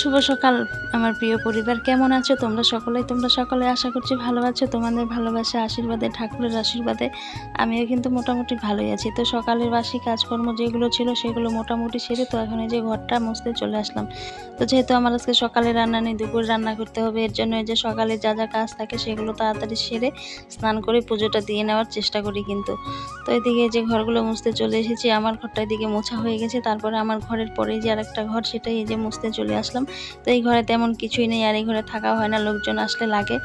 শুভ সকাল, আমার প্রিয় পরিবার। কেমন আছো? তোমরা সকলে তোমরা সকলে আশা করছি ভালো আছো। তোমাদের ভালোবাসা, আশীর্বাদে, ঠাকুরের আশীর্বাদে আমিও কিন্তু মোটামুটি ভালোই আছি। তো সকালের বাসি কাজকর্ম যেগুলো ছিল সেগুলো মোটামুটি সেরে তো এখন এই যে ঘরটা মুছতে চলে আসলাম। তো যেহেতু আমার আজকে সকালে রান্না নেই, দুপুরে রান্না করতে হবে, এর জন্য এই যে সকালে যা যা কাজ থাকে সেগুলো তাড়াতাড়ি সেরে স্নান করে পুজোটা দিয়ে নেওয়ার চেষ্টা করি কিন্তু। তো এদিকে যে ঘরগুলো মুছতে চলে এসেছি, আমার ঘরটা এদিকে মোছা হয়ে গেছে, তারপরে আমার ঘরের পরেই যে আরেকটা ঘর সেটাই এই যে মুছতে চলে আসলাম। তো এই ঘরে তেমন কিছুই নেই আর এই ঘরে থাকা হয় না, লোকজন আসলে লাগে।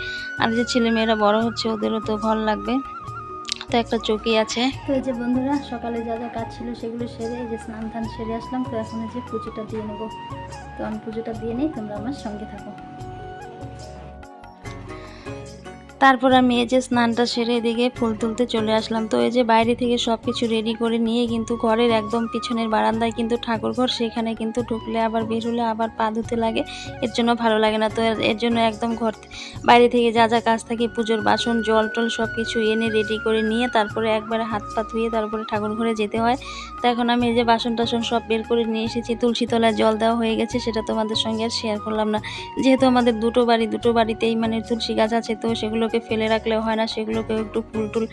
আর যে ছেলে মেয়েরা বড় হচ্ছে, ওদেরও তো ঘর লাগবে। তো একটা চৌকি আছে। তো এই যে বন্ধুরা, সকালে যা যা কাজ ছিল সেগুলো সেরে এই যে স্নান টান সেরে আসলাম। তো এখন যে পুজোটা দিয়ে নেব। তো আমি পুজোটা দিয়ে নিই, তোমরা আমার সঙ্গে থাকো। তারপর আমি এই যে স্নানটা সেরে এদিকে ফুল তুলতে চলে আসলাম। তো এই যে বাইরে থেকে সব কিছু রেডি করে নিয়ে কিন্তু ঘরের একদম পিছনের বারান্দায় কিন্তু ঠাকুর ঘর, সেখানে কিন্তু ঢুকলে আবার বের হলে আবার পা ধুতে লাগে। এর জন্য ভালো লাগে না। তো এর- জন্য একদম ঘর বাইরে থেকে যা যা কাজ থাকে, পুজোর বাসন, জল টল সব কিছু এনে রেডি করে নিয়ে তারপরে একবারে হাত পা ধুয়ে তারপরে ঠাকুর ঘরে যেতে হয়। তো এখন আমি এই যে বাসন টাসন সব বের করে নিয়ে এসেছি। তুলসী তলায় জল দেওয়া হয়ে গেছে, সেটা তোমাদের সঙ্গে আর শেয়ার করলাম না। যেহেতু আমাদের দুটো বাড়ি, দুটো বাড়িতেই মানে তুলসী গাছ আছে, তো সেগুলোকে ফেলে রাখলে হয় না, সেগুলোকে একটু ফুল টুল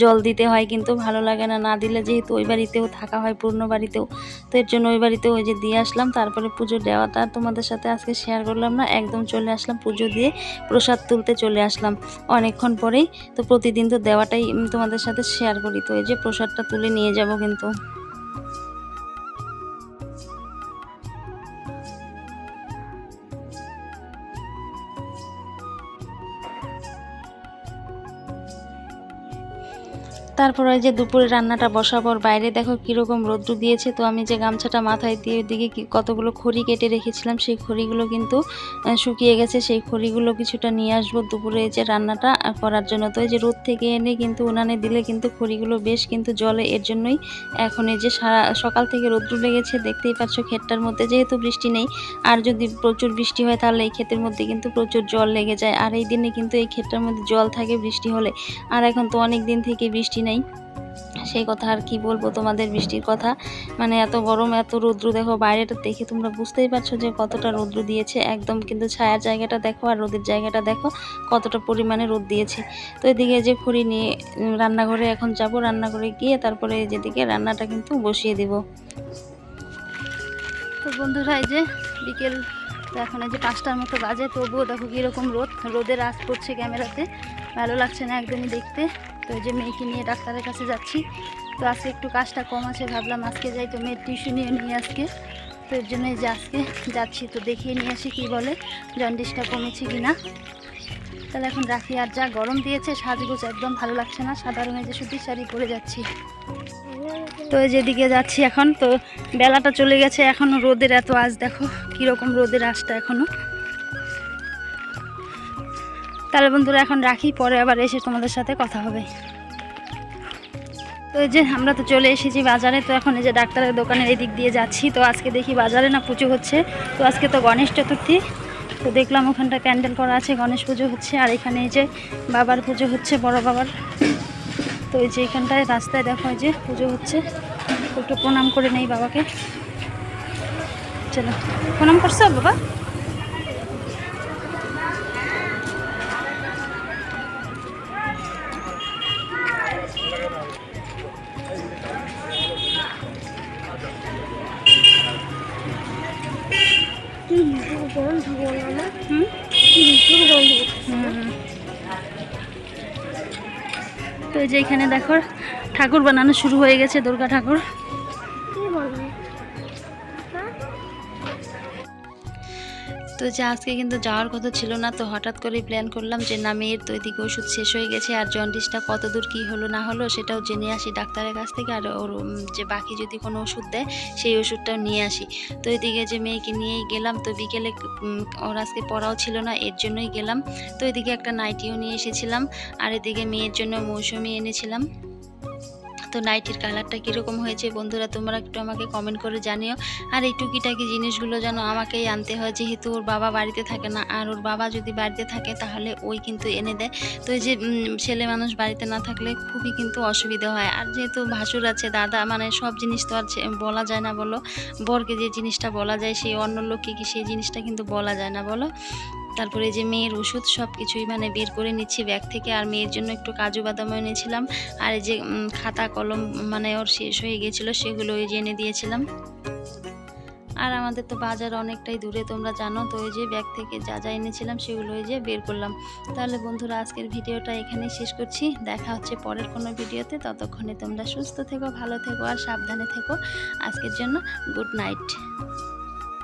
জল দিতে হয়, কিন্তু ভালো লাগে না। না দিলে যেহেতু ওই বাড়িতেও থাকা হয় পূর্ণ বাড়িতেও। তো এর জন্য ওই বাড়িতেও ওই যে দিয়ে আসলাম। তারপরে পুজো দেওয়াটা তোমাদের সাথে আজকে শেয়ার করলাম না, একদম চলে আসলাম পুজো দিয়ে প্রসাদ তুলতে চলে আসলাম অনেকক্ষণ পরেই। তো প্রতিদিন তো দেওয়াটাই তোমাদের সাথে শেয়ার করি। তো এই যে প্রসাদটা তুলে নিয়ে যাব কিন্তু। তারপর ওই যে দুপুরে রান্নাটা বসাবর বাইরে দেখো কীরকম রৌদ্র দিয়েছে, তো আমি যে গামছাটা মাথায় দিয়ে ওইদিকে কি- কতগুলো খড়ি কেটে রেখেছিলাম, সেই খড়িগুলো কিন্তু শুকিয়ে গেছে, সেই খড়িগুলো কিছুটা নিয়ে আসব দুপুরে যে রান্নাটা করার জন্য। তো এই যে রোদ থেকে এনে কিন্তু উনানে দিলে কিন্তু খড়িগুলো বেশ কিন্তু জলে, এর জন্যই এখন এই যে সারা, সকাল থেকে রৌদ্র লেগেছে, দেখতেই পাচ্ছ ক্ষেতটার মধ্যে, যেহেতু বৃষ্টি নেই, আর যদি প্রচুর বৃষ্টি হয় তাহলে এই ক্ষেতের মধ্যে কিন্তু প্রচুর জল লেগে যায়, আর এই দিনে কিন্তু এই ক্ষেতটার মধ্যে জল থাকে বৃষ্টি হলে, আর এখন তো অনেক দিন থেকে বৃষ্টি নেই। সেই কথা আর কি বলব তোমাদের বৃষ্টির কথা। মানে এত গরম, এত রৌদ্র, দেখো বাইরেটা দেখে তোমরা বুঝতেই পারছ যে কতটা রৌদ্র দিয়েছে। একদম কিন্তু ছায়ার জায়গাটা দেখো আর রোদের জায়গাটা দেখো কতটা পরিমাণে রোদ দিয়েছে। তো এদিকে যে খড়ি নিয়ে রান্নাঘরে এখন যাব। রান্নাঘরে গিয়ে তারপরে যেদিকে রান্নাটা কিন্তু বসিয়ে দিব। তো বন্ধুরা এই যে বিকেল, এখন এই যে পাঁচটার মতো বাজে, তবুও দেখো কীরকম রোদ। রোদের আশ পড়ছে ক্যামেরাতে। ভালো লাগছে না একদমই দেখতে। তো যে মেয়েকে নিয়ে ডাক্তারের কাছে যাচ্ছি। তো আজকে একটু কাজটা কম আছে, ভাবলাম আজকে যাই তো মেয়ের টিউশনিও নিয়ে আজকে। তো এর জন্য এই যে আজকে যাচ্ছি, তো দেখিয়ে নিয়ে আসি কী বলে, জন্ডিসটা কমেছে কি না তাহলে এখন রাখি, আর যা গরম দিয়েছে, সাজগোজ একদম ভালো লাগছে না সাধারণ এই যে সুতির শাড়ি পরে যাচ্ছি। তো যেদিকে যাচ্ছি এখন, তো বেলাটা চলে গেছে এখনও রোদের এত আজ দেখো কীরকম রোদের আঁচটা এখনও। তাহলে বন্ধুরা, এখন রাখি, পরে আবার এসে তোমাদের সাথে কথা হবে। তো যে আমরা তো চলে এসেছি বাজারে, তো এখন এই যে ডাক্তারের দোকানের এই দিক দিয়ে যাচ্ছি। তো আজকে দেখি বাজারে না পুজো হচ্ছে। তো আজকে তো গণেশ চতুর্থী। তো দেখলাম ওখানটা প্যান্ডেল করা আছে, গণেশ পুজো হচ্ছে। আর এখানে এই যে বাবার পুজো হচ্ছে, বড় বাবার। তো এই যে এখানটায় রাস্তায় দেখো এই যে পুজো হচ্ছে। একটু প্রণাম করে নেই বাবাকে। চলো, প্রণাম করছ বাবা? তো এই যে এখানে দেখো ঠাকুর বানানো শুরু হয়ে গেছে দুর্গা ঠাকুর। তো যে আজকে কিন্তু যাওয়ার কথা ছিল না, তো হঠাৎ করেই প্ল্যান করলাম যে না, মেয়ের তো এদিকে ওষুধ শেষ হয়ে গেছে আর জন্ডিসটা কত দূর কী হলো না হলো সেটাও জেনে আসি ডাক্তারের কাছ থেকে। আর ওর যে বাকি যদি কোনো ওষুধ দেয়, সেই ওষুধটাও নিয়ে আসি। তো এদিকে যে মেয়েকে নিয়েই গেলাম, তো বিকেলে ওর আজকে পড়াও ছিল না, এর জন্যই গেলাম। তো এদিকে একটা নাইটিও নিয়ে এসেছিলাম। আর এদিকে মেয়ের জন্য মৌসুমি এনেছিলাম। তো নাইটির কালারটা কীরকম হয়েছে? বন্ধুরা, তোমরা একটু আমাকে কমেন্ট করে জানিও। আর এই টুকিটাকি জিনিসগুলো যেন আমাকেই আনতে হয়, যেহেতু ওর বাবা বাড়িতে থাকে না, আর ওর বাবা যদি বাড়িতে থাকে, তাহলে ওই কিন্তু এনে দেয়। তো এই যে ছেলে মানুষ বাড়িতে না থাকলে খুবই কিন্তু অসুবিধা হয়। আর যেহেতু ভাসুর আছে, দাদা মানে সব জিনিস তো আর বলা যায় না বলো। বরকে যে জিনিসটা বলা যায়, সেই অন্য লোককে কি সেই জিনিসটা কিন্তু বলা যায় না বলো? তারপরে যে মেয়ের ওষুধ সব কিছুই মানে বের করে নিচ্ছি ব্যাগ থেকে, আর মেয়ের জন্য একটু কাজু বাদামও এনেছিলাম। আর এই যে খাতা, কলম মানে ওর শেষ হয়ে গেছিল, সেগুলো ওই যে এনে দিয়েছিলাম। আর আমাদের তো বাজার অনেকটাই দূরে, তোমরা জানো, তো ওই যে ব্যাগ থেকে যা যা এনেছিলাম, সেগুলো ওই যে বের করলাম। তাহলে বন্ধুরা, আজকের ভিডিওটা এখানেই শেষ করছি। দেখা হচ্ছে পরের কোনো ভিডিওতে, ততক্ষণে তোমরা সুস্থ থেকো, ভালো থেকো, আর সাবধানে থেকো। আজকের জন্য গুড নাইট।